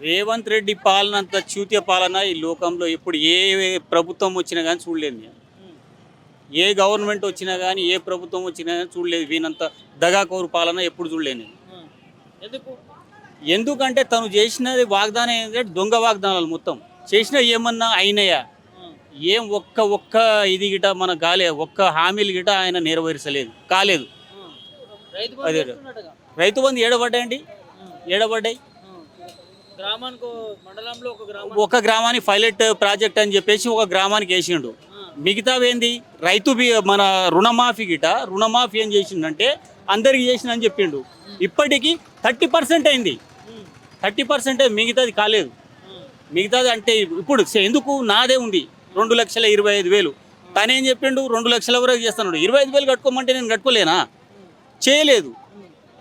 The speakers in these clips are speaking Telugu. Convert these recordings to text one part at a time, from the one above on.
రేవంత్ రెడ్డి పాలన అంత చూత్య పాలన ఈ లోకంలో ఇప్పుడు ఏ ప్రభుత్వం వచ్చినా కానీ చూడలేదు నేను. ఏ గవర్నమెంట్ వచ్చినా కానీ ఏ ప్రభుత్వం వచ్చినా కానీ చూడలేదు వీనంత దగాకోరు పాలన ఎప్పుడు ఉమ్. ఎందుకు ఎందుకంటే తను చేసినది వాగ్దానం ఏంటంటే దొంగ వాగ్దానాలు మొత్తం చేసిన ఏమన్నా అయినాయా. ఏం ఒక్క ఒక్క ఇది గిట మన కాలే ఒక్క హామీలు గిట ఆయన నెరవేర్చలేదు కాలేదు ఉమ్. రైతు బంధు అదే. రైతు బంధు ఏడబడ్డాయండి. ఏడబడ్డాయి. గ్రామానికి మండలంలో ఒక గ్రామం. ఒక గ్రామానికి పైలట్ ప్రాజెక్ట్ అని చెప్పేసి ఒక గ్రామానికి వేసిండు. మిగతావేంది? రైతు బి- మన రుణమాఫీ గిట రుణమాఫీ ఏం చేసిండంటే అందరికి చేసిన అని చెప్పిండు ఇప్పటికీ థర్టీ పర్సెంట్ అయింది. థర్టీ పర్సెంట్ మిగతాది కాలేదు. మిగతాది అంటే ఇప్పుడు ఎందుకు నాదే ఉంది? రెండు లక్షల ఇరవై ఐదు వేలు. తనేం చెప్పిండు? రెండు లక్షల వరకు చేస్తున్నాడు. ఇరవై ఐదు వేలు కట్టుకోమంటే నేను కట్టుకోలేనా? చేయలేదు.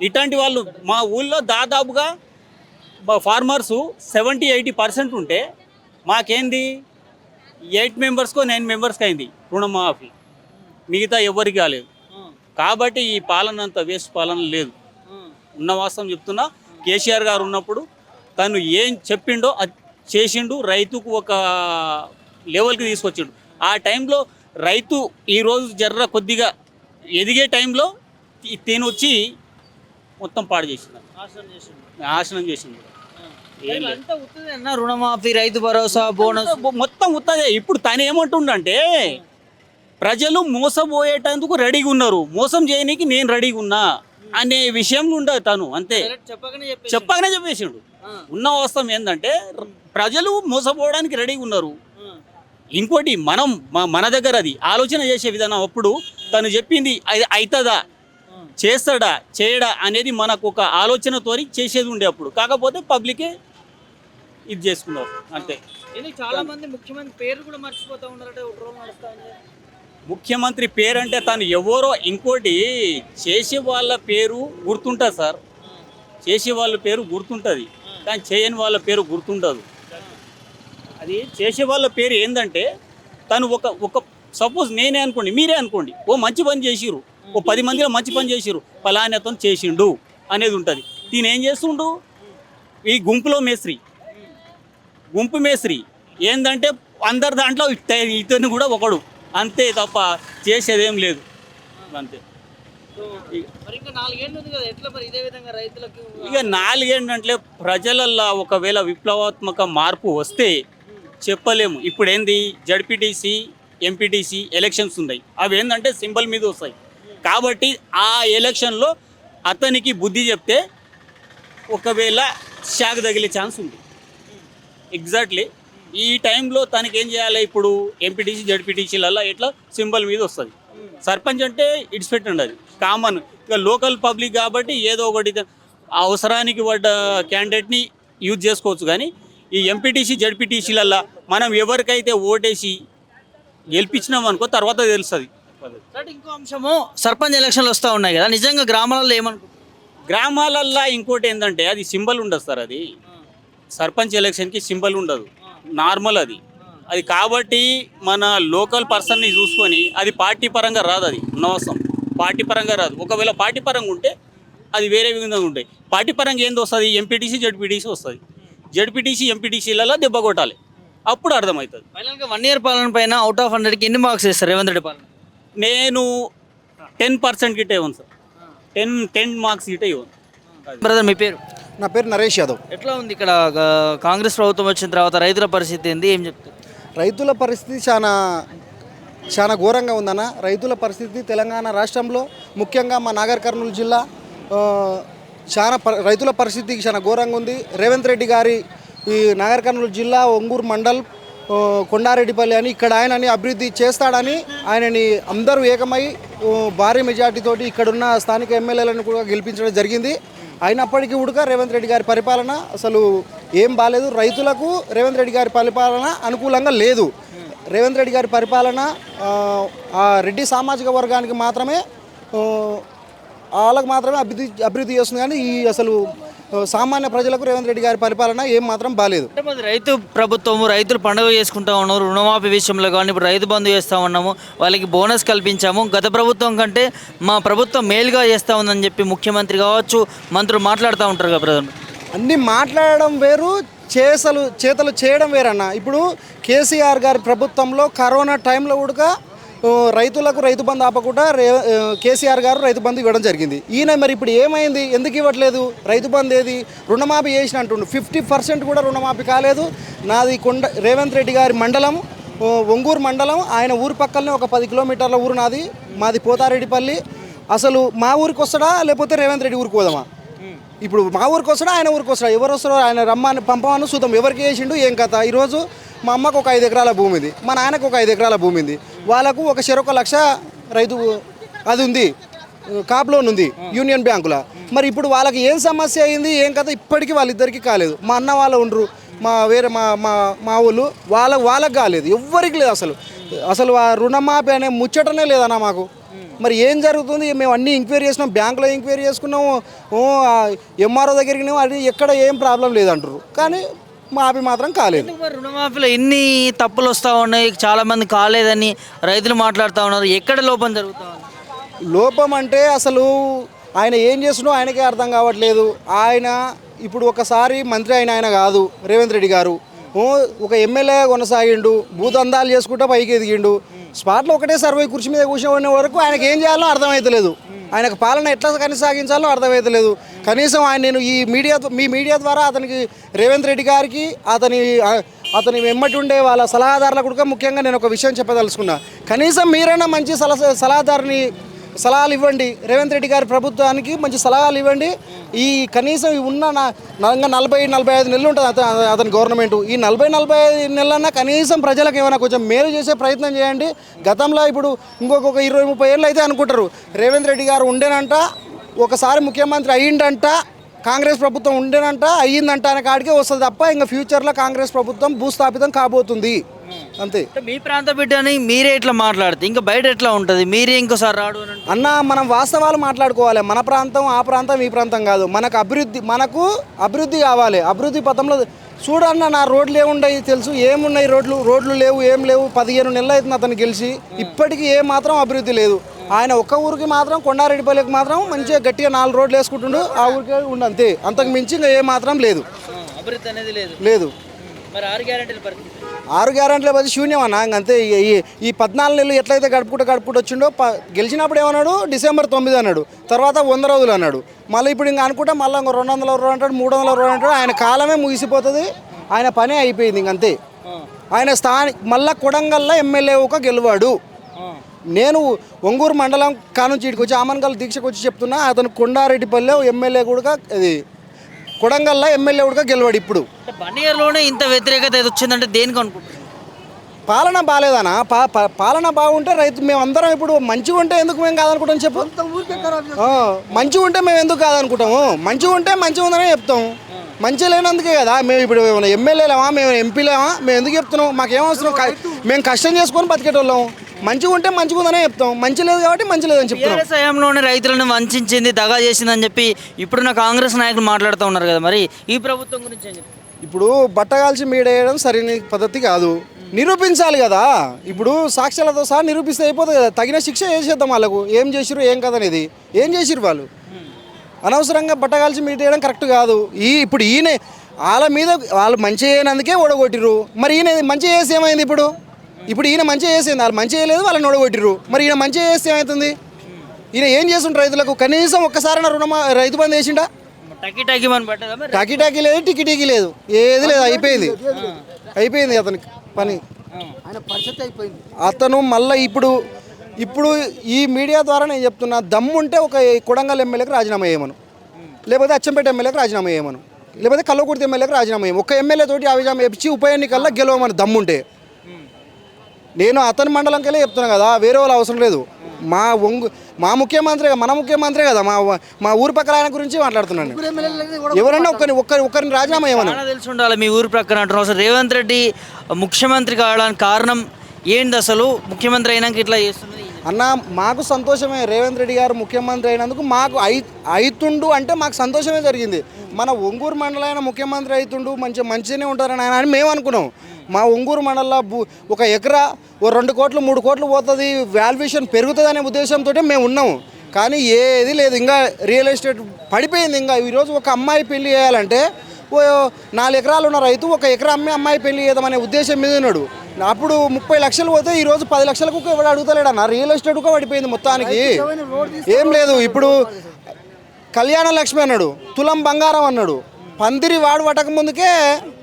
ఇట్లాంటి వాళ్ళు మా ఊళ్ళో దాదాపుగా ఫార్మర్స్ సెవెంటీ ఎయిటీ పర్సెంట్ ఉంటే మాకేంది? ఎయిట్ మెంబర్స్కో నైన్ మెంబర్స్కి అయింది రుణమాఫీ మిగతా ఎవరికి కాలేదు. కాబట్టి ఈ పాలన అంత వేస్ట్ పాలన లేదు. ఉన్న వాస్తవం చెప్తున్నా. కేసీఆర్ గారు ఉన్నప్పుడు తను ఏం చెప్పిండో అది చేసిండు. రైతుకు ఒక లెవెల్కి తీసుకొచ్చిండు. ఆ టైంలో రైతు ఈరోజు జర్ర కొద్దిగా ఎదిగే టైంలో ఈ- తిను వచ్చి మొత్తం పాడు చేసిండు. నాశనం చేసిండు. అన్న రుణమాఫీ రైతు భరోసా బోనస్. మొత్తం- ఉత్తదే ఇప్పుడు తను ఏమంటుండంటే ప్రజలు మోసపోయేటందుకు రెడీగా ఉన్నారు. మోసం చేయనీకి నేను రెడీగా ఉన్నా అనే విషయంలో ఉండదు తను అంతే. చెప్పకనే చెప్పగానే చెప్పేసిండు. ఉన్న వాస్తవం ఏంటంటే ప్రజలు మోసపోవడానికి రెడీగా ఉన్నారు. ఇంకోటి మనం మన దగ్గర అది ఆలోచన చేసే విధానం అప్పుడు తను చెప్పింది అది అవుతుందా చేస్తాడా? చేయడా? అనేది మనకు ఒక ఆలోచనతోని చేసేది ఉండే అప్పుడు. కాకపోతే పబ్లికే ఇది చేసుకున్నారు అంతే. చాలా మంది ముఖ్యమంత్రి పేరు కూడా మర్చిపోతా ఉన్నారంటే ముఖ్యమంత్రి పేరు అంటే తను ఎవరో ఇంకోటి చేసే వాళ్ళ పేరు గుర్తుంటుంది సార్. చేసే వాళ్ళ పేరు గుర్తుంటుంది కానీ చేయని వాళ్ళ పేరు గుర్తుండదు. అది చేసే వాళ్ళ పేరు ఏంటంటే తను ఒక ఒక సపోజ్ నేనే అనుకోండి మీరే అనుకోండి ఓ మంచి పని చేసిరు ఓ పది మందిలో మంచి పని చేసిరు ఫలానాతో చేసిండు అనేది ఉంటుంది. దీని ఏం చేస్తుండు? ఈ గుంపులో మేస్త్రి. గుంపు మేస్త్రి. ఏంటంటే అందరి దాంట్లో ఇత- ఇతను కూడా ఒకడు. అంతే తప్ప చేసేదేం లేదు. అంతే. ఇంకా నాలుగేళ్ళు ఉంది కదా ఎట్లా మరి ఇదే విధంగా రైతులకు ఇక నాలుగేంటంటే ప్రజలల్లో ఒకవేళ విప్లవాత్మక మార్పు వస్తే చెప్పలేము. ఇప్పుడు ఏంది జడ్పీటీసీ ఎంపీటీసీ ఎలక్షన్స్ ఉన్నాయి. అవి ఏంటంటే సింబల్ మీద వస్తాయి. కాబట్టి ఆ ఎలక్షన్లో అతనికి బుద్ధి చెప్తే ఒకవేళ షాక్ తగిలే ఛాన్స్ ఉంది. ఎగ్జాక్ట్లీ ఈ టైంలో తనకి ఏం చేయాలి ఇప్పుడు? ఎంపీటీసీ జడ్పీటీసీలలో ఇట్లా సింబల్ మీద వస్తుంది. సర్పంచ్ అంటే ఇట్స్ పెట్టండి అది. కామన్ ఇక లోకల్ పబ్లిక్ కాబట్టి ఏదో ఒకటి అవసరానికి పడ్డ క్యాండిడేట్ని యూజ్ చేసుకోవచ్చు కానీ ఈ ఎంపీటీసీ జడ్పీటీసీలల్లో మనం ఎవరికైతే ఓటేసి గెలిపించినాం అనుకో తర్వాత తెలుస్తుంది. ఇంకో అంశము. సర్పంచ్ ఎలక్షన్లు వస్తూ ఉన్నాయి కదా. నిజంగా గ్రామాలలో ఏమనుకుంటున్నారు గ్రామాలల్లో ఇంకోటి ఏంటంటే అది సింబల్ ఉండదు సార్ అది. సర్పంచ్ ఎలక్షన్కి సింబల్ ఉండదు. నార్మల్ అది. అది కాబట్టి మన లోకల్ పర్సన్ని చూసుకొని అది పార్టీ పరంగా రాదు అది. ఉన్నవసం పార్టీ పరంగా రాదు. ఒకవేళ పార్టీ పరంగా ఉంటే అది వేరే విధంగా ఉంటాయి. పార్టీ పరంగా ఏంది వస్తుంది? ఎంపీటీసీ జడ్పీటీసీ వస్తుంది. జడ్పీటీసీ ఎంపీటీసీలలో దెబ్బ కొట్టాలి. అప్పుడు అర్థమవుతుంది. ఫైనల్గా వన్ ఇయర్ పాలన పైన అవుట్ ఆఫ్ హండ్రెడ్కి ఎన్ని మార్క్స్ ఇస్తారు రేవంత్ రెడ్డి పాలన? నేను టెన్ పర్సెంట్ గిట్టే ఇవ్వను సార్. టెన్ టెన్ మార్క్స్ గిట్టే ఇవ్వను. బ్రదర్ మీ పేరు? నా పేరు నరేష్ యాదవ్. ఎట్లా ఉంది ఇక్కడ కాంగ్రెస్ ప్రభుత్వం వచ్చిన తర్వాత రైతుల పరిస్థితి ఏంది? ఏం చెప్తారు? రైతుల పరిస్థితి చాలా చాలా ఘోరంగా ఉందన్న. రైతుల పరిస్థితి తెలంగాణ రాష్ట్రంలో ముఖ్యంగా మా నాగర్ కర్నూలు జిల్లా చాలా ప- రైతుల పరిస్థితి చాలా ఘోరంగా ఉంది. రేవంత్ రెడ్డి గారి ఈ నాగర్ కర్నూలు జిల్లా ఒంగూరు మండల్ కొండారెడ్డిపల్లి అని ఇక్కడ ఆయనని అభివృద్ధి చేస్తాడని ఆయనని అందరూ ఏకమై భారీ మెజార్టీతోటి ఇక్కడున్న స్థానిక ఎమ్మెల్యేలను కూడా గెలిపించడం జరిగింది. అయినప్పటికీ కూడా రేవంత్ రెడ్డి గారి పరిపాలన అసలు ఏం బాగాలేదు రైతులకు రేవంత్ రెడ్డి గారి పరిపాలన అనుకూలంగా లేదు. రేవంత్ రెడ్డి గారి పరిపాలన ఆ, రెడ్డి సామాజిక వర్గానికి మాత్రమే వాళ్ళకు మాత్రమే అభివృద్ధి అభివృద్ధి చేస్తుంది కానీ ఈ అసలు సామాన్య ప్రజలకు రేవంత్ రెడ్డి గారి పరిపాలన ఏం మాత్రం బాలేదు. అంటే మరి రైతు ప్రభుత్వము రైతులు పండుగ చేసుకుంటా ఉన్నారు రుణమాఫీ విషయంలో కానీ ఇప్పుడు రైతు బంధు చేస్తూ ఉన్నాము వాళ్ళకి బోనస్ కల్పించాము. గత ప్రభుత్వం కంటే మా ప్రభుత్వం మేలుగా చేస్తూ ఉందని చెప్పి ముఖ్యమంత్రి కావచ్చు మంత్రులు మాట్లాడుతూ ఉంటారు కదా బ్రదర్ అన్ని మాట్లాడడం వేరు చేసలు చేతలు చేయడం వేరన్న. ఇప్పుడు కేసీఆర్ గారి ప్రభుత్వంలో కరోనా టైంలో కూడా రైతులకు రైతు బంధు ఆపకుండా రే కేసీఆర్ గారు రైతు బంధు ఇవ్వడం జరిగింది. ఈయన మరి ఇప్పుడు ఏమైంది? ఎందుకు ఇవ్వట్లేదు? రైతు బంధు ఏది? రుణమాఫీ చేసిన అంటుండు. ఫిఫ్టీ పర్సెంట్ కూడా రుణమాఫీ కాలేదు. నాది కొండ రేవంత్ రెడ్డి గారి మండలం ఒంగూరు మండలం. ఆయన ఊరు పక్కనే ఒక పది కిలోమీటర్ల ఊరు నాది. మాది పోతారెడ్డిపల్లి. అసలు మా ఊరికి వస్తాడా? లేకపోతే రేవంత్ రెడ్డి ఊరికి పోదామా? ఇప్పుడు మా ఊరికి వస్తాడా ఆయన ఊరికి వస్తాడు? ఎవరు వస్తారో ఆయన రమ్మని పంపమని చూద్దాం. ఎవరికి వేసిండు ఏం కథ? ఈరోజు మా అమ్మకు ఒక ఐదు ఎకరాల భూమి ఉంది. మా నాన్నకు ఒక ఐదు ఎకరాల భూమి ఉంది. వాళ్ళకు ఒక చెరొక లక్ష రైతు అది ఉంది. కాప్ లోన్ ఉంది యూనియన్ బ్యాంకులో. మరి ఇప్పుడు వాళ్ళకి ఏం సమస్య అయింది ఏం కథ? ఇప్పటికీ వాళ్ళిద్దరికీ కాలేదు. మా అన్న వాళ్ళు ఉండరు మా వేరే మా మా మా ఊళ్ళు వాళ్ళ వాళ్ళకి కాలేదు. ఎవ్వరికి లేదు అసలు. అసలు రుణమాఫీ అనే ముచ్చటనే లేదన్నా మాకు. మరి ఏం జరుగుతుంది? మేము అన్ని ఎంక్వైరీ చేసినాం బ్యాంకులో ఎంక్వైరీ చేసుకున్నాము ఎంఆర్ఓ దగ్గరికి అది ఎక్కడ ఏం ప్రాబ్లం లేదంటారు. కానీ మాఫీ మాత్రం కాలేదు. రుణమాఫీలో ఎన్ని తప్పులు వస్తూ ఉన్నాయి? చాలా మంది కాలేదని రైతులు మాట్లాడుతూ ఉన్నారు. ఎక్కడ లోపం జరుగుతూ లోపం అంటే అసలు ఆయన ఏం చేస్తున్నాడో ఆయనకే అర్థం కావట్లేదు. ఆయన ఇప్పుడు ఒకసారి మంత్రి అయిన ఆయన కాదు రేవంత్ రెడ్డి గారు. ఒక ఎమ్మెల్యే కొనసాగిండు భూదందాలు చేసుకుంటా పైకి ఎదిగిండు. స్పాట్లో ఒకటే సర్వే కుర్చీ మీద కూర్చోనే వరకు ఆయనకి ఏం చేయాలో అర్థమవుతలేదు ఆయనకు పాలన ఎట్లా కొనసాగించాలో అర్థమవుతలేదు కనీసం ఆయన నేను ఈ మీడియా మీ మీడియా ద్వారా అతనికి రేవంత్ రెడ్డి గారికి అతని అతని వెమ్మటి ఉండే వాళ్ళ సలహాదారుల కూడా ముఖ్యంగా నేను ఒక విషయం చెప్పదలుచుకున్నా. కనీసం మీరైనా మంచి సలహా సలహాదారుని సలహాలు ఇవ్వండి. రేవంత్ రెడ్డి గారి ప్రభుత్వానికి మంచి సలహాలు ఇవ్వండి. ఈ కనీసం ఉన్న ఇంకా నలభై నలభై ఐదు నెలలు ఉంటుంది అతను అతని గవర్నమెంట్. ఈ నలభై నలభై ఐదు నెలలన్నా కనీసం ప్రజలకు ఏమైనా కొంచెం మేలు చేసే ప్రయత్నం చేయండి. గతంలో ఇప్పుడు ఇంకొక ఇరవై ముప్పై ఏళ్ళు అయితే అనుకుంటారు. రేవంత్ రెడ్డి గారు ఉండేనంట ఒకసారి ముఖ్యమంత్రి అయ్యిండంట కాంగ్రెస్ ప్రభుత్వం ఉండేనంట అయ్యిందంట అనే కాడికే వస్తుంది తప్ప ఇంకా ఫ్యూచర్లో కాంగ్రెస్ ప్రభుత్వం భూస్థాపితం కాబోతుంది. అంతే. మీ ప్రాంత బిడ్డని మీరే ఇట్లా మాట్లాడితే ఇంకా బయట ఎట్లా ఉంటుంది? మీరే ఇంకోసారి రాడు అన్న మనం వాస్తవాలు మాట్లాడుకోవాలి. మన ప్రాంతం ఆ ప్రాంతం ఈ ప్రాంతం కాదు. మనకు అభివృద్ధి మనకు అభివృద్ధి కావాలి. అభివృద్ధి పథంలో చూడన్న నా రోడ్లు ఏమున్నాయి తెలుసు? ఏమున్నాయి రోడ్లు? రోడ్లు లేవు ఏం లేవు? పదిహేను నెలలు అవుతుంది అతను గెలిచి. ఇప్పటికీ ఏ మాత్రం అభివృద్ధి లేదు. ఆయన ఒక్క ఊరికి మాత్రం కొండారెడ్డిపల్లికి మాత్రం మంచిగా గట్టిగా నాలుగు రోడ్లు వేసుకుంటుండు. ఆ ఊరికే ఉండు అంతే అంతకు మించి ఇంకా ఏ మాత్రం లేదు. అభివృద్ధి అనేది లేదు. లేదు. మరి ఆరు గ్యారెంటీల పరిస్థితి ఆరు గ్యారెంటీల బది శూన్యం అన్న. అంతే. ఈ- ఈ పద్నాలుగు నెలలు ఎట్లయితే గడుపుకుంటూ గడుపుకుంటూ వచ్చిండో ప గెలిచినప్పుడు ఏమన్నాడు? డిసెంబర్ తొమ్మిది అన్నాడు. తర్వాత వంద రోజులు అన్నాడు. మళ్ళీ ఇప్పుడు ఇంకా అనుకుంటే మళ్ళీ ఇంకో రెండు వందల రోజులు అంటాడు మూడు వందల రోజులు అంటాడు ఆయన కాలమే ముగిసిపోతుంది. ఆయన పనే అయిపోయింది ఇంక అంతే. ఆయన స్థాని మళ్ళా కొడంగల్లో ఎమ్మెల్యే ఒక గెలువాడు. నేను ఒంగూరు మండలం కానుంచి ఇటుకు వచ్చి ఆమన్గల్ దీక్షకు వచ్చి చెప్తున్నా అతను కొండారెడ్డిపల్లె ఎమ్మెల్యే కూడా అది కొడంగల్లో ఎమ్మెల్యే కూడా గెలవాడు ఇప్పుడు. ఇయర్లోనే ఇంత వ్యతిరేకత ఏది వచ్చిందంటే దేనికి అనుకుంటున్నారు? పాలన బాగాలేదనా పా పా- పాలన బాగుంటే రైతు మేము అందరం ఇప్పుడు మంచిగా ఉంటే ఎందుకు మేము కాదనుకుంటాం చెప్పు? ఆ, మంచిగా ఉంటే మేము ఎందుకు కాదనుకుంటాము? మంచిగా ఉంటే మంచిగా ఉందనే చెప్తాం. మంచి లేనందుకే కదా మేము ఇప్పుడు ఏమైనా ఎమ్మెల్యేలేమా? మేము ఎంపీలేమా? మేము ఎందుకు చెప్తున్నాం? మాకేం అవసరం? మేము కష్టం చేసుకొని బతికేటోళ్ళం. మంచిగా ఉంటే మంచిగా ఉందనే చెప్తాం. మంచి లేదు కాబట్టి మంచి లేదని చెప్తున్నాం. టీఆర్ఎస్ హయాంలోనే రైతులను వంచింది దగా చేసిందని చెప్పి ఇప్పుడున్న కాంగ్రెస్ నాయకులు మాట్లాడుతూ ఉన్నారు కదా మరి. ఈ ప్రభుత్వం గురించి ఏం చెప్తారు? ఇప్పుడు బట్టగాల్చి మీడేయడం సరైన పద్ధతి కాదు. నిరూపించాలి కదా. ఇప్పుడు సాక్ష్యాలతో సహా నిరూపిస్తే అయిపోతుంది కదా. తగిన శిక్ష చేసేద్దాం వాళ్ళకు? ఏం చేసిరు ఏం కదనేది ఏం చేసిరు వాళ్ళు? అనవసరంగా బట్టగాల్చి మీటేయడం కరెక్ట్ కాదు. ఈ ఇప్పుడు ఈయన వాళ్ళ మీద వాళ్ళు మంచి చేయనందుకే ఓడగొట్టిరు మరి ఈయన మంచి చేసి ఏమైంది ఇప్పుడు? ఇప్పుడు ఈయన మంచి చేసింది వాళ్ళు మంచి చేయలేదు వాళ్ళని ఓడగొట్టిరు మరి ఈయన మంచి చేస్తే ఏమవుతుంది ఈయన ఏం చేస్తుండ్రు రైతులకు? కనీసం ఒక్కసారి రుణమా రైతు బంధు వేసిండా? టకి టకి లేదు టికి టికి లేదు. ఏది లేదు అయిపోయింది. అయిపోయింది అతనికి పని. ఆయన పరిస్థితి అయిపోయింది. అతను మళ్ళీ ఇప్పుడు ఇప్పుడు ఈ మీడియా ద్వారా నేను చెప్తున్నా దమ్ము ఉంటే ఒక కొడంగల్ ఎమ్మెల్యేకి రాజీనామా చేయమను. లేకపోతే అచ్చంపేట ఎమ్మెల్యేకి రాజీనామా చేయమను. లేకపోతే కల్లకుర్తి ఎమ్మెల్యేకి రాజీనామా చేయమను. ఒక్క ఎమ్మెల్యే తోటి రాజీనామా ఇచ్చి ఉప ఎన్నికల్లో గెలవమని దమ్ముంటే. నేను అతని మండలంకెళ్ళే చెప్తున్నా కదా వేరే వాళ్ళు అవసరం లేదు. మా ఒంగు మా ముఖ్యమంత్రి మన ముఖ్యమంత్రి కదా మా మా ఊరి పక్కల ఆయన గురించి మాట్లాడుతున్నాను ఎవరన్నా ఒక్కరిని ఒక్కరి ఒక్కరిని రాజీనామా చాలా తెలిసి ఉండాలి మీ ఊరు ప్రక్కన అంటున్నారు అసలు రేవంత్ రెడ్డి ముఖ్యమంత్రి కావడానికి కారణం ఏంది అసలు? ముఖ్యమంత్రి అయినాక ఇట్లా చేస్తున్నది? అన్న మాకు సంతోషమే. రేవంత్ రెడ్డి గారు ముఖ్యమంత్రి అయినందుకు మాకు అయి అయితుండు అంటే మాకు సంతోషమే జరిగింది. మన ఒంగూరు మండలం అయిన ముఖ్యమంత్రి అవుతుండు మంచి మంచిగానే ఉంటారని ఆయన అని మేము అనుకున్నాం. మా ఒంగూరు మండలంలో ఒక ఎకరా ఓ రెండు కోట్లు మూడు కోట్లు పోతుంది వాల్యుయేషన్ పెరుగుతుంది అనే ఉద్దేశంతో మేము ఉన్నాము. కానీ ఏది లేదు ఇంకా రియల్ ఎస్టేట్ పడిపోయింది. ఇంకా ఈరోజు ఒక అమ్మాయి పెళ్ళి చేయాలంటే ఓ నాలుగు ఎకరాలు ఉన్న రైతు ఒక ఎకరా అమ్మి అమ్మాయి పెళ్ళి చేద్దామనే ఉద్దేశం మీద ఉన్నాడు. అప్పుడు ముప్పై లక్షలు పోతే ఈ రోజు పది లక్షలకు ఎవడు అడుగుతలేడు అన్న రియల్ ఎస్టేట్ కూడా పడిపోయింది మొత్తానికి. ఏం లేదు ఇప్పుడు కళ్యాణ లక్ష్మి అన్నాడు తులం బంగారం అన్నాడు. పందిరి వాడు పట్టక ముందుకే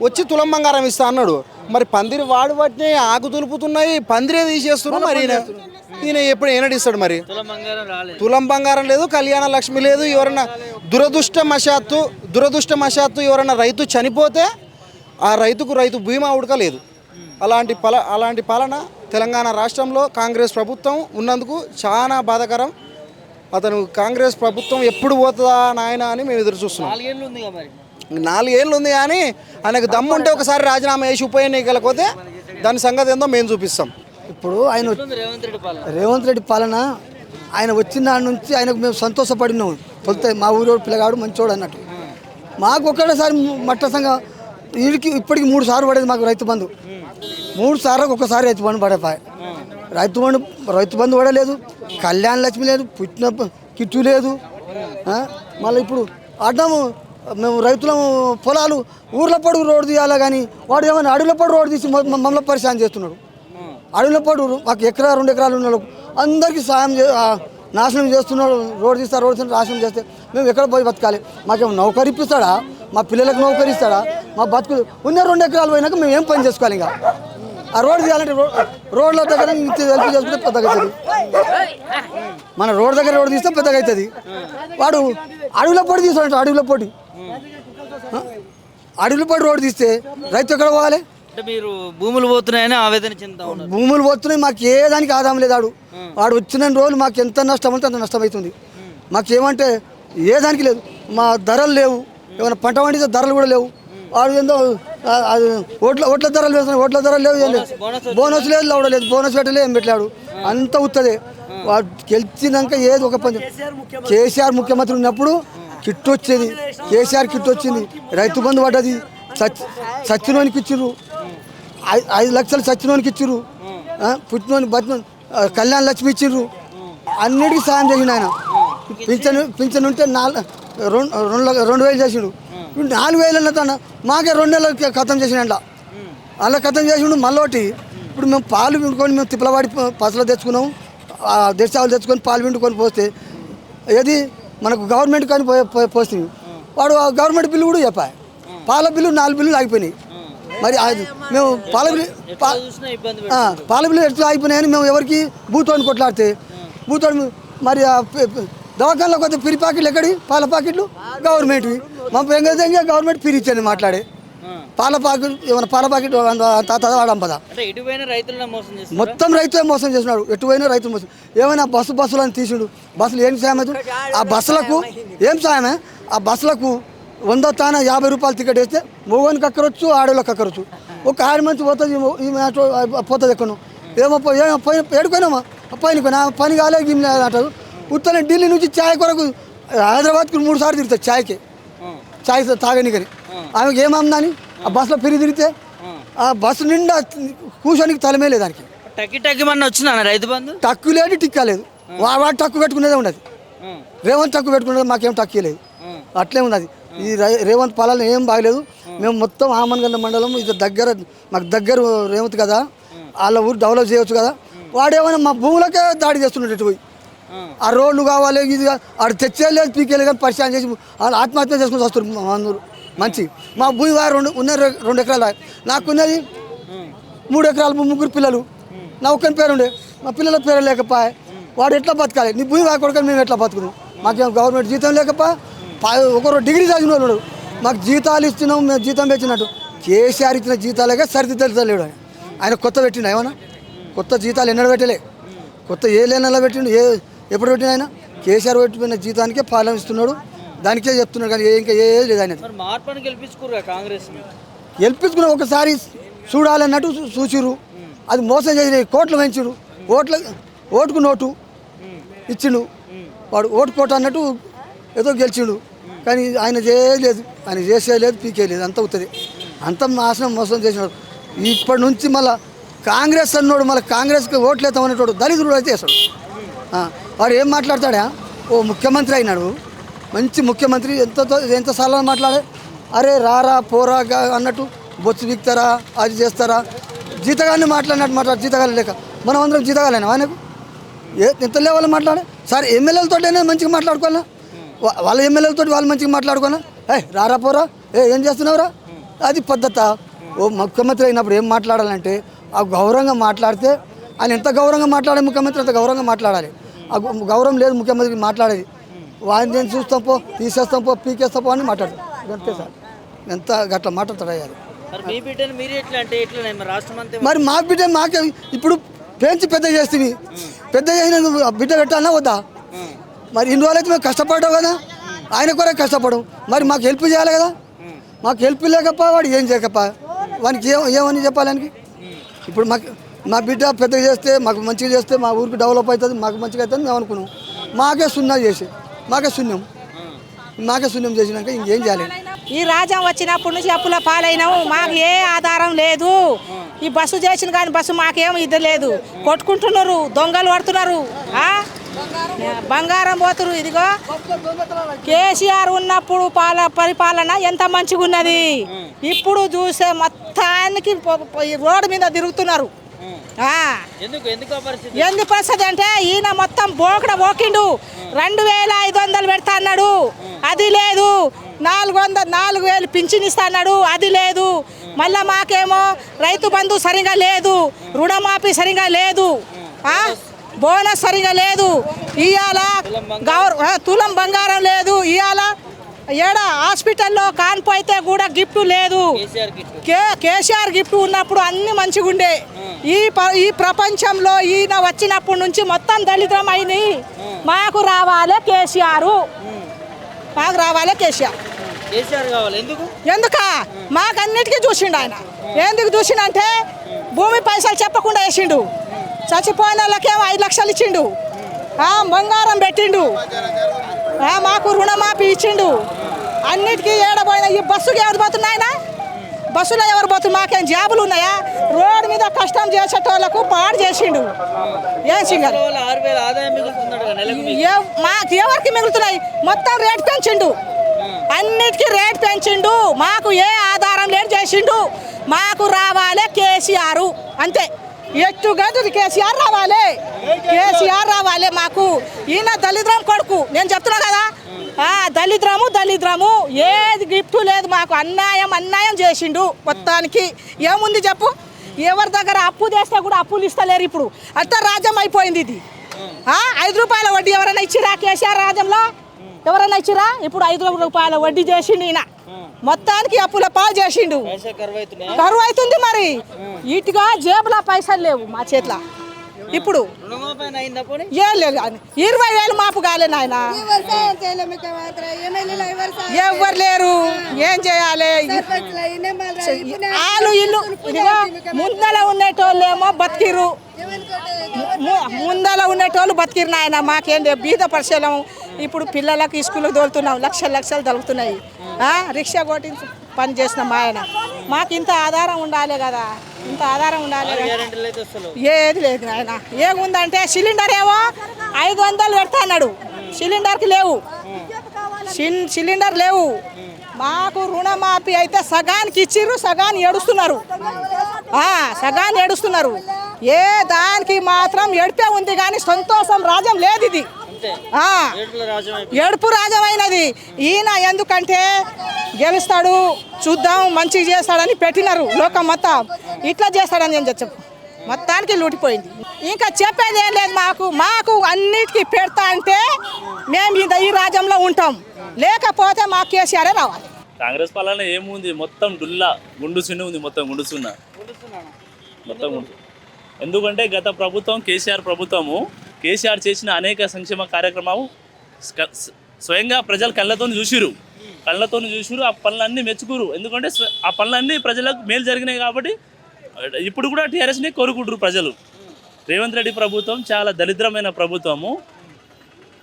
వచ్చి తులం బంగారం ఇస్తా అన్నాడు. మరి పందిరి వాడు పట్టినాయి ఆకు తులుపుతున్నాయి పందిరే తీసేస్తున్నారు మరి ఈయన. ఈయన ఎప్పుడు ఏనడిస్తాడు మరి? తులం బంగారం రాలేదు. తులం బంగారం లేదు కళ్యాణ లక్ష్మి లేదు ఎవరైనా దురదృష్టమశాత్తు దురదృష్టమశాత్తు ఎవరైనా రైతు చనిపోతే ఆ రైతుకు రైతు బీమా ఉడకలేదు అలాంటి పల అలాంటి పాలన తెలంగాణ రాష్ట్రంలో కాంగ్రెస్ ప్రభుత్వం ఉన్నందుకు చాలా బాధాకరం. అతను కాంగ్రెస్ ప్రభుత్వం ఎప్పుడు పోతుందా నాయన అని మేము ఎదురు చూస్తున్నాం. నాలుగేళ్ళు ఉంది కానీ ఆయనకు దమ్ము ఉంటే ఒకసారి రాజీనామా చేసి ఉప ఎన్నికలకపోతే దాని సంగతి ఏందో మేము చూపిస్తాం. ఇప్పుడు ఆయన రేవంత్ రెడ్డి పాలన. రేవంత్ రెడ్డి పాలన ఆయన వచ్చిన నాటి నుంచి ఆయనకు మేము సంతోషపడినాం. తొలితే మా ఊరోడు పిల్లగాడు మంచోడు అన్నట్టు. మాకు ఒక్కడేసారి మట్ట సంఘం వీడికి ఇప్పటికి మూడు సార్లు పడేది మాకు రైతు బంధు. మూడు సార్లు ఒక్కసారి రైతు బంధు పడేపాయ రైతు బంధు రైతు బంధు పడలేదు కళ్యాణ లక్ష్మి లేదు పుట్టిన కిట్టు లేదు? మళ్ళీ ఇప్పుడు అడ్డము మేము రైతులము పొలాలు ఊర్ల పొడుగు రోడ్డు తీయాలా కానీ వాడు ఏమైనా అడవుల పొడుగు రోడ్డు తీసి మమ్మల్ని పరిశాన్ చేస్తున్నాడు. అడవిలో పాటు మాకు ఎకరా రెండు ఎకరాలు ఉన్న అందరికీ సాయం చే నాశనం చేస్తున్నాడు. రోడ్డు తీస్తా రోడ్డు నాశనం చేస్తే మేము ఎక్కడ పోయి బతకాలి? మాకేమో నౌకరి ఇప్పిస్తాడా? మా పిల్లలకు నౌకరి ఇస్తాడా? మా బతుకు ఉన్న రెండు ఎకరాలు పోయినాక మేము ఏం పని చేసుకోవాలి ఇంకా? ఆ రోడ్డు తీయాలంటే రోడ్ల దగ్గర హెల్ప్ చేసుకుంటే పెద్దగా అవుతుంది. మన రోడ్ దగ్గర రోడ్డు తీస్తే పెద్దగా అవుతుంది. వాడు అడవిలో పొడి తీసుకుంటాడు అడవిలో పొడి అడవిలో పొడి రోడ్డు తీస్తే రైతు ఎక్కడ పోవాలి? అంటే మీరు భూములు పోతున్నాయని ఆవేదన చెందుతా ఉన్నారు. భూములు పోతున్నాయి మాకు ఏ దానికి ఆదాయం లేదు ఆడు. వాడు వచ్చిన రోజులు మాకు ఎంత నష్టం అంటే అంత నష్టం అవుతుంది మాకు ఏమంటే ఏ దానికి లేదు. మా ధరలు లేవు. ఏమైనా పంట పండితే ధరలు కూడా లేవు. వాడు ఏందో ఆ, అది ఓట్ల ఓట్ల ధరలు వేస్తున్నాయి ఓట్ల ధరలు లేవు ఏం లేదు బోనస్ బోనస్ లేదు లౌడ లేదు. బోనస్ పెట్టలే ఏం పెట్టలేడు. అంత ఉత్తదే. వాడు గెలిచినాక ఏది ఒక పని కేసీఆర్ ముఖ్యమంత్రి. ఉన్నప్పుడు కిట్ వచ్చేది కేసీఆర్ కిట్ వచ్చింది రైతు బంధు పడ్డది సచ్ సచ్చినోనికి ఇచ్చిర్రు. ఐ- ఐదు లక్షలు సచ్చినోనికి ఇచ్చిర్రు. పుట్టినోని బతినోని కళ్యాణ్ లక్ష్మి ఇచ్చిర్రు. అన్నిటికీ సాయం చేసిండు ఆయన. పింఛను పింఛను ఉంటే నాలుగు రెండు రెండు రెండు వేలు చేసిండు. ఇప్పుడు నాలుగు వేలు తన మాకే రెండు నెలలు ఖతం చేసిండ అలా ఖతం చేసిండు మళ్ళోటి ఇప్పుడు మేము పాలు పిండుకొని మేము తిప్పలవాడి పసలు తెచ్చుకున్నాం. ఆ తెచ్చుకొని పాలు పిండుకొని పోస్తే ఏది? మనకు గవర్నమెంట్ కానీ పోస్తుంది. వాడు గవర్నమెంట్ బిల్లు కూడా చెప్పాయి పాల బిల్లు నాలుగు బిల్లులు ఆగిపోయినాయి. మరి అది మేము పాల బిల్లు పాల బిల్లు ఎట్లా అయిపోయినాయని మేము ఎవరికి బూతోని కొట్లాడితే బూతోని మరి దవాఖానలోకి వస్తే పిరి ప్యాకెట్లు ఎక్కడి? పాల ప్యాకెట్లు గవర్నమెంట్వి మా పెంగదంగా గవర్నమెంట్ పిరి ఇచ్చింది మాట్లాడే. పాల ప్యాకెట్ ఏమైనా పాల ప్యాకెట్ తాత వాడంపదా అంటే ఇటువైనా రైతులను మోసం చేస్తారు మొత్తం రైతే మోసం చేసినాడు ఎటువైనా రైతు మోసం ఏమైనా బస్సు బస్సులు అని తీసిండు. బస్సులు ఏం సాయం అవుతుంది? ఆ బస్సులకు ఏం సాయమే? ఆ బస్సులకు వంద తాన యాభై రూపాయలు టికెట్ వేస్తే మగవానికి అక్కరొచ్చు ఆడవాళ్ళకి అక్కరొచ్చు. ఒక ఆడి మంచి పోతుంది అటు పోతుంది ఎక్కను ఏమో ఏమో పోయి ఏడుకోయినామా పైన పోయినా పని కాలే గిమ్ అంటారు. ఉత్తరం ఢిల్లీ నుంచి ఛాయ్ కొరకు హైదరాబాద్కి మూడు సార్లు తిరుగుతాయి ఛాయ్కి ఛాయ్ తాగనికని. ఆమెకి ఏమమ్దని ఆ. బస్సులో పెరిగి తిరిగితే ఆ. బస్సు నిండా కూర్చోనికి తలమే లేదు దానికి. టక్కి టక్కి మన వచ్చినా రైతు బంధు? టక్కు లేదు టిక్కా లేదు. వాడు టక్కు పెట్టుకునేదే ఉండదు. రేవంత్ టక్కు పెట్టుకునేది మాకేం టక్కే లేదు. అట్లే ఉన్నది. ఈ రేవంత్ పాలన ఏం బాగలేదు. మేము మొత్తం ఆమన్గండ మండలం ఇది దగ్గర మాకు దగ్గర రేవంత్ కదా. వాళ్ళ ఊరు డెవలప్ చేయవచ్చు కదా. వాడేమైనా మా భూములకే దాడి చేస్తున్నాడు ఇటు పోయి. ఆ రోడ్లు కావాలి ఇది ఆడు తెచ్చేయలేదు పీకేలేదు కానీ పరిచయం చేసి వాళ్ళు ఆత్మహత్య చేసుకుని వస్తారు మా అందరూ. మంచి. మా భూమి వారు రెండు ఉన్న రె- రెండు ఎకరాలు నాకున్నది మూడు ఎకరాలు ముగ్గురు పిల్లలు. నా ఒక్కని పేరు ఉండే మా పిల్లల పేరు లేకపోయా. వాడు ఎట్లా బతకాలి? నీ భూమి వాడుకోవడానికి మేము ఎట్లా బతుకున్నాం? మాకేం గవర్నమెంట్ జీతం లేకపోయా ఒకరు డిగ్రీ చదివిన వాళ్ళు మాకు జీతాలు ఇస్తున్నాం మేము జీతం పెంచినట్టు. కేసీఆర్ ఇచ్చిన జీతాలేగా సరిదిద్దలేడు ఆయన. ఆయన కొత్త పెట్టిండు ఏమన్నా? కొత్త జీతాలు ఎన్నడ పెట్టలే. కొత్త ఏ లేనలా పెట్టిండు ఏ ఎప్పుడు పెట్టిన ఆయన? కేసీఆర్ పెట్టిన జీతానికే పాలన ఇస్తున్నాడు. దానికే చెప్తున్నాడు కానీ ఏ- ఇంకా ఏ లేదు ఆయన మార్పుని కాంగ్రెస్ గెలిపించుకుని ఒకసారి చూడాలన్నట్టు చూ- చూసిర్రు. అది మోసం చేసి కోట్లు పెంచిరు ఓట్ల ఓటుకు నోటు ఇచ్చిండు. వాడు ఓటు కోట అన్నట్టు ఏదో గెలిచిండు. కానీ ఆయన చేయలేదు. ఆయన చేసేయలేదు పీకేయలేదు అంత అవుతుంది. అంత నాశనం మోసం చేసినాడు. ఇప్పటి నుంచి మళ్ళా కాంగ్రెస్ అన్నోడు మళ్ళీ కాంగ్రెస్కి ఓట్లు వేస్తామనేటోడు దళితుడు అయితే వేస్తాడు వాడు ఏం మాట్లాడతాడా? ఓ ముఖ్యమంత్రి అయినాడు. మంచి ముఖ్యమంత్రి. ఎంత ఎంత సార్లు మాట్లాడే? అరే రారా పోరా అన్నట్టు. బొచ్చు బిక్తారా అది చేస్తారా? జీతగాన్ని మాట్లాడినట్టు మాట్లాడు జీతగాలు లేక. మనం అందరం జీతగాలేనా ఆయనకు ఏ ఎంత లెవెల్ మాట్లాడే? సరే ఎమ్మెల్యేలతోటైనా మంచిగా మాట్లాడుకోవాలా? వా- వాళ్ళ ఎమ్మెల్యేలతో వాళ్ళు మంచిగా మాట్లాడుకోవాలా? ఏ రారా పోరా. ఏ ఏం చేస్తున్నావురా? అది పద్ధత. ఓ ముఖ్యమంత్రి అయినప్పుడు ఏం మాట్లాడాలంటే ఆ గౌరవంగా మాట్లాడితే ఆయన ఎంత గౌరవంగా మాట్లాడే ముఖ్యమంత్రి అంత గౌరవంగా మాట్లాడాలి. గౌరవం లేదు ముఖ్యమంత్రికి మాట్లాడేది. వాడిని నేను చూస్తాం పో తీసేస్తాం పో పీకేస్తాం పో అని మాట్లాడతాం అంతే సార్. ఎంత గట్ల మాట్లాడతాడు అయ్యారు. మరి మీ బిడ్డ మాకే ఇప్పుడు పెంచి పెద్ద చేస్తుంది. పెద్ద చేసిన బిడ్డ పెట్టాలన్నా వద్దా? మరి ఇన్ని రోజులైతే మేము కష్టపడ్డావు కదా? ఆయన కూడా కష్టపడవు. మరి మాకు హెల్ప్ చేయాలి కదా? మాకు హెల్ప్ లేకపో వాడు ఏం చేయకపో వానికి ఏం ఏమని చెప్పాలని ఇప్పుడు మాకు మా బిడ్డ పెద్దగా చేస్తే మాకు మంచిగా చేస్తే మా ఊరికి డెవలప్ అవుతుంది మాకు మంచిగా అవుతుంది మేము అనుకున్నాం. మాకే సున్నా చేసి మాకే శూన్యం. మాకే శూన్యం చేసినాక ఇంకేం చేయాలి? ఈ రాజ్యం వచ్చినప్పటి నుంచి అప్పుల పాలైనాము మాకు ఏ ఆధారం లేదు. ఈ బస్సు చేసిన కానీ బస్సు మాకేం ఇది లేదు. కొట్టుకుంటున్నారు దొంగలు పడుతున్నారు బంగారం పోతురు ఇదిగో. కేసీఆర్ ఉన్నప్పుడు పాల పరిపాలన ఎంత మంచిగా ఉన్నది ఇప్పుడు చూసే మొత్తానికి రోడ్డు మీద తిరుగుతున్నారు. ఎందుకు పరిస్థితి? అంటే ఈయన మొత్తం బోకడ పోకిండు. రెండు వేల ఐదు వందలు పెడతా అన్నాడు. అది లేదు. నాలుగు వందల నాలుగు వేలు పింఛన్ ఇస్తా అన్నాడు. అది లేదు. మళ్ళా మాకేమో రైతు బంధు సరిగా లేదు. రుణమాఫీ సరిగా లేదు? బోనస్ సరిగా లేదు. ఇవాళ గౌర తులం బంగారం లేదు. ఇవాళ ఏడ హాస్పిటల్లో కాన్పు అయితే కూడా గిఫ్ట్ లేదు. KCR gift. ఉన్నప్పుడు అన్ని మంచిగా ఉండే. ఈ ఈ ప్రపంచంలో ఈయన వచ్చినప్పటి నుంచి మొత్తం దళిద్రం అయింది మాకు రావాలి కేసీఆర్. మాకు రావాలి కేసీఆర్. ఎందుకు? ఎందుక? మాకన్నిటికీ చూసిండు ఆయన. ఎందుకు చూసిండంటే భూమి పైసలు చెప్పకుండా వేసిండు. చచ్చిపోయిన వాళ్ళకేమో ఐదు లక్షలు ఇచ్చిండు. బంగారం పెట్టిండు. మాకు రుణమాఫీ ఇచ్చిండు. అన్నిటికీ ఏడబోయిన. ఈ బస్సుకి ఎవరు పోతున్నాయన బస్సులో ఎవరు పోతున్నారు? మాకేం జాబులు ఉన్నాయా? రోడ్డు మీద కష్టం చేసేటోళ్ళకు పాడు చేసిండు. ఏం సింగర్? మాకు? ఎవరికి మిగులుతున్నాయి? మొత్తం రేట్ పెంచిండు. అన్నిటికీ రేట్ పెంచిండు. మాకు ఏ ఆధారం లేదు చేసిండు. మాకు రావాలి కేసీఆర్. అంతే. ఎట్టు గదులు కేసీఆర్ రావాలి. కేసీఆర్ రావాలి మాకు. ఈయన దళిద్రం కొడుకు. నేను చెప్తున్నా కదా? దళిద్రము దళిద్రము. ఏది గిఫ్ట్ లేదు మాకు. అన్యాయం అన్యాయం చేసిండు మొత్తానికి. ఏముంది చెప్పు? ఎవరి దగ్గర అప్పు చేస్తే కూడా అప్పులు ఇస్తలేరు ఇప్పుడు. అంత రాజ్యం అయిపోయింది ఇది. ఐదు రూపాయల వడ్డీ ఎవరైనా ఇచ్చిరా కేసీఆర్ రాజ్యంలో? ఎవరైనా ఇచ్చిరా? ఇప్పుడు ఐదు రూపాయల వడ్డీ చేసిండు ఈయన. మొత్తానికి అప్పుల పాలు చేసిండు. కరువు అవుతుంది మరి. ఇటుగా జేబులో పైసలు లేవు మా చేతిలో. ఇప్పుడు ఇరవై వేలు మాపు కాలే నాయన. ఎవరు లేరు? ఏం చేయాలి? వాళ్ళు ఇల్లు ముందల ఉండేటోళ్ళేమో బతికిరు ముందల ఉండేటోళ్ళు బతికిరు నాయన మాకేం లేదు బీద పరిశీలం ఇప్పుడు పిల్లలకు స్కూల్లో తోలుతున్నాం. లక్షలు లక్షలు దొరుకుతున్నాయి రిక్షా కొట్టి పని చేసిన మా ఆయన. మాకు ఇంత ఆధారం ఉండాలి కదా. ఇంత ఆధారం ఉండాలి కదా. ఏది లేదు ఆయన ఏముందంటే సిలిండర్ ఏమో ఐదు వందలు పెడతా అన్నాడు. సిలిండర్కి లేవు. సిన్- సిలిండర్ లేవు. మాకు రుణమాఫీ అయితే సగానికి ఇచ్చిర్రు సగాన్ని ఏడుస్తున్నారు. సగాన్ని ఏడుస్తున్నారు. ఏ దానికి మాత్రం ఏడిపే ఉంది కానీ సంతోషం రాజ్యం లేదు ఇది. ఏడుపు రాజమైనది ఈయన ఎందుకంటే గెలుస్తాడు చూద్దాం మంచిగా చేస్తాడని పెట్టినారు లోకం మొత్తం. ఇట్లా చేస్తాడని నేను చెప్పు. మొత్తానికి లూటిపోయింది. ఇంకా చెప్పేది ఏం లేదు మాకు. మాకు అన్నిటికీ పెడతా అంటే మేము ఈ ఈ రాజ్యంలో ఉంటాం. లేకపోతే మా కేసీఆరే రావాలి. కాంగ్రెస్ పాలన ఏముంది? మొత్తం డుల్లా గుండు ఉంది మొత్తం గుండు మొత్తం గుండు. ఎందుకంటే గత ప్రభుత్వం కేసీఆర్ ప్రభుత్వము కేసీఆర్ చేసిన అనేక సంక్షేమ కార్యక్రమాలు స్వయంగా ప్రజలు కళ్ళతో చూసిరు కళ్ళతో చూసిరు ఆ పనులన్నీ మెచ్చుకురు ఎందుకంటే ఆ పనులన్నీ ప్రజలకు మేలు జరిగినాయి కాబట్టి ఇప్పుడు కూడా టీఆర్ఎస్ని కోరుకుంటారు ప్రజలు. రేవంత్ రెడ్డి ప్రభుత్వం చాలా దరిద్రమైన ప్రభుత్వము.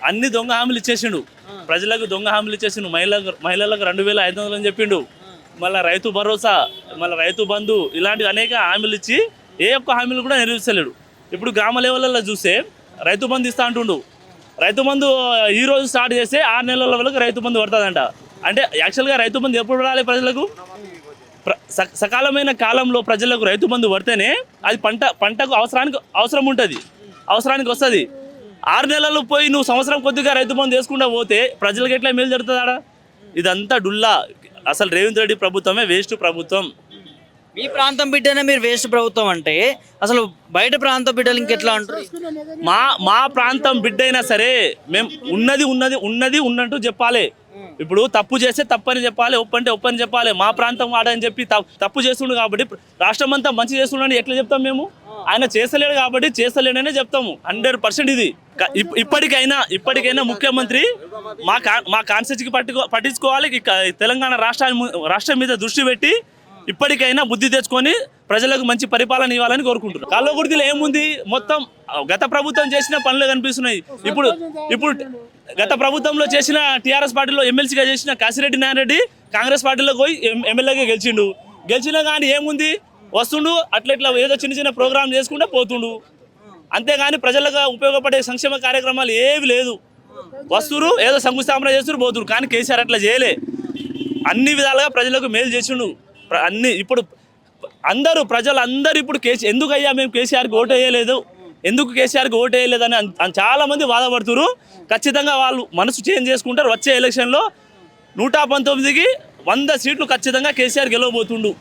అన్ని దొంగ హామీలు ఇచ్చేసిండు. ప్రజలకు దొంగ హామీలు ఇచ్చేసిండు. మహిళలకు మహిళలకు రెండు వేల ఐదు వందలు అని చెప్పిండు. మళ్ళీ రైతు భరోసా మళ్ళీ రైతు బంధు ఇలాంటి అనేక హామీలు ఇచ్చి ఏ ఒక్క హామీలు కూడా నెరవేర్చలేడు. ఇప్పుడు గ్రామ లెవెల్లో చూస్తే రైతు బంధు ఇస్తా అంటుండు. రైతు బంధు ఈ రోజు స్టార్ట్ చేస్తే ఆరు నెలల వరకు రైతు బంధు పడుతుందంట. అంటే యాక్చువల్గా రైతు బంధు ఎప్పుడు పడాలి ప్రజలకు? ప్ర- స- సకాలమైన కాలంలో ప్రజలకు రైతు బంధు పడితేనే అది పంట పంటకు అవసరానికి అవసరం ఉంటుంది. అవసరానికి వస్తుంది. ఆరు నెలలు పోయి నువ్వు సంవత్సరం కొద్దిగా రైతు బంధు వేసుకుంటా పోతే ప్రజలకు ఎట్లా మేలు జరుగుతుందా ఇదంతా డుల్లా. అసలు రేవంత్ రెడ్డి ప్రభుత్వమే వేస్ట్ ప్రభుత్వం. మీ ప్రాంతం బిడ్డనే మీరు వేస్ట్ ప్రభుత్వం అంటే అసలు బయట ప్రాంతం బిడ్డలు ఇంకెట్లా అంటారు? మా మా ప్రాంతం బిడ్డ అయినా సరే మేము ఉన్నది ఉన్నది ఉన్నది ఉన్నట్టు చెప్పాలి. ఇప్పుడు తప్పు చేస్తే తప్పని చెప్పాలి ఒప్పంటే ఒప్పని చెప్పాలి. మా ప్రాంతం వాడని చెప్పి తప్పు చేస్తుండు కాబట్టి రాష్ట్రం అంతా మంచి చేస్తుండని ఎట్లా చెప్తాం మేము? ఆయన చేస్తలేడు కాబట్టి చేస్తలేడనే చెప్తాము. హండ్రెడ్ పర్సెంట్ ఇది. ఇప్పటికైనా ఇప్పటికైనా ముఖ్యమంత్రి మా కా మా కాన్స్టిట్యూన్సీకి పట్టుకో పట్టించుకోవాలి. తెలంగాణ రాష్ట్రాన్ని రాష్ట్రం మీద దృష్టి పెట్టి ఇప్పటికైనా బుద్ధి తెచ్చుకొని ప్రజలకు మంచి పరిపాలన ఇవ్వాలని కోరుకుంటున్నారు కల్లగుర్తిలో ఏముంది? మొత్తం గత ప్రభుత్వం చేసిన పనులు కనిపిస్తున్నాయి. ఇప్పుడు ఇప్పుడు గత ప్రభుత్వంలో చేసిన టీఆర్ఎస్ పార్టీలో ఎమ్మెల్సీగా చేసిన కాసిరెడ్డి నారాయణ కాంగ్రెస్ పార్టీలో పోయి ఎం- ఎమ్మెల్యేగా గెలిచిండు. గెలిచినా కానీ ఏముంది? వస్తుండు అట్లా ఇట్లా ఏదో చిన్న చిన్న ప్రోగ్రామ్ చేసుకుంటే పోతుండు. అంతేగాని ప్రజలకు ఉపయోగపడే సంక్షేమ కార్యక్రమాలు ఏవి లేదు. వస్తురు ఏదో శంకుస్థాపన చేస్తున్నారు పోతురు. కానీ కేసీఆర్ అట్లా చేయలే. అన్ని విధాలుగా ప్రజలకు మేలు చేసిండు. అన్ని ఇప్పుడు అందరూ ప్రజలు అందరూ ఇప్పుడు కేసీ ఎందుకయ్యా మేము కేసీఆర్కి ఓటు వేయలేదు? ఎందుకు కేసీఆర్కి ఓటు వేయలేదని చాలామంది అన్ బాధపడుతున్నారు. ఖచ్చితంగా వాళ్ళు మనసు చేంజ్ చేసుకుంటారు. వచ్చే ఎలక్షన్లో నూట పంతొమ్మిదికి వంద సీట్లు ఖచ్చితంగా కేసీఆర్ గెలవబోతుండు.